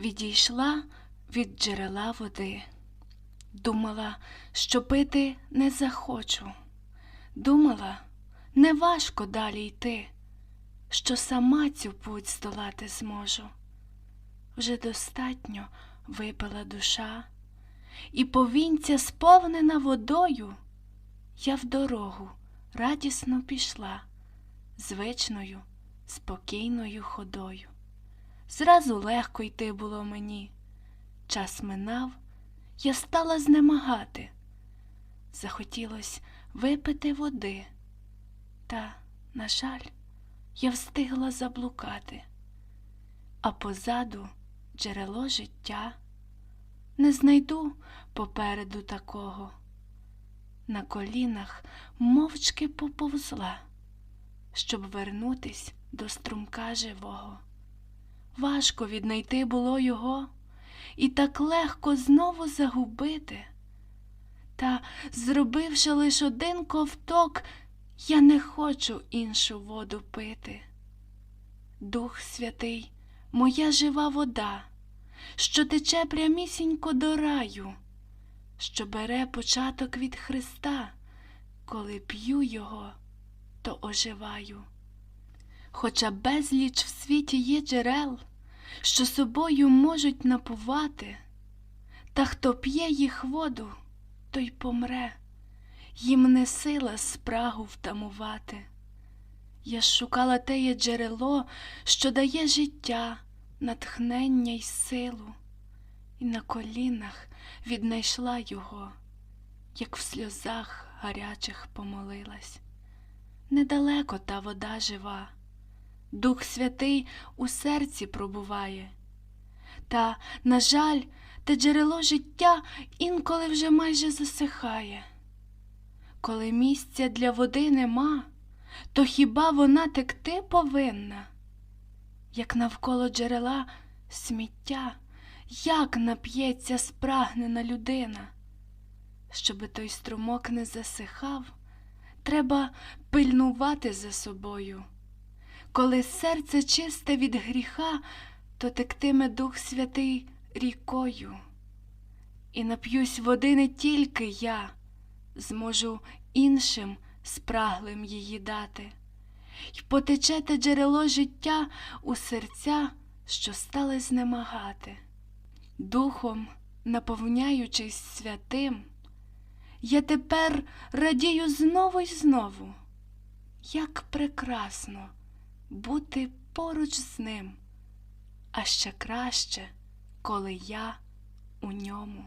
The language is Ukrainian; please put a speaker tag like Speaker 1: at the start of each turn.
Speaker 1: відійшла від джерела води. Думала, що пити не захочу. Думала, не важко далі йти, що сама цю путь здолати зможу. Вже достатньо випила душа, і повінця сповнена водою, я в дорогу радісно пішла, звичною, спокійною ходою. Зразу легко йти було мені. Час минав, я стала знемагати. Захотілось випити води, та, на жаль, я встигла заблукати, а позаду джерело життя не знайду попереду такого. На колінах мовчки поповзла, щоб вернутись до струмка живого. Важко віднайти було його і так легко знову загубити. Та, зробивши лиш один ковток, я не хочу іншу воду пити. Дух Святий, моя жива вода, що тече прямісінько до раю, що бере початок від Христа, коли п'ю його, то оживаю. Хоча безліч в світі є джерел, що собою можуть напувати, та хто п'є їх воду, той помре, їм не сила спрагу втамувати. Я шукала теє джерело, що дає життя, натхнення й силу, і на колінах віднайшла його, як в сльозах гарячих помолилась. Недалеко та вода жива. Дух Святий у серці пробуває. Та, на жаль, те джерело життя інколи вже майже засихає. Коли місця для води нема, то хіба вона текти повинна? Як навколо джерела сміття, як нап'ється спрагнена людина? Щоби той струмок не засихав, треба пильнувати за собою. Коли серце чисте від гріха, то тектиме Дух Святий рікою. І нап'юсь води не тільки я, зможу іншим спраглим її дати, й потече те джерело життя у серця, що стали знемагати. Духом, наповняючись святим, я тепер радію знову й знову. Як прекрасно! Бути поруч з ним, а ще краще, коли я у ньому.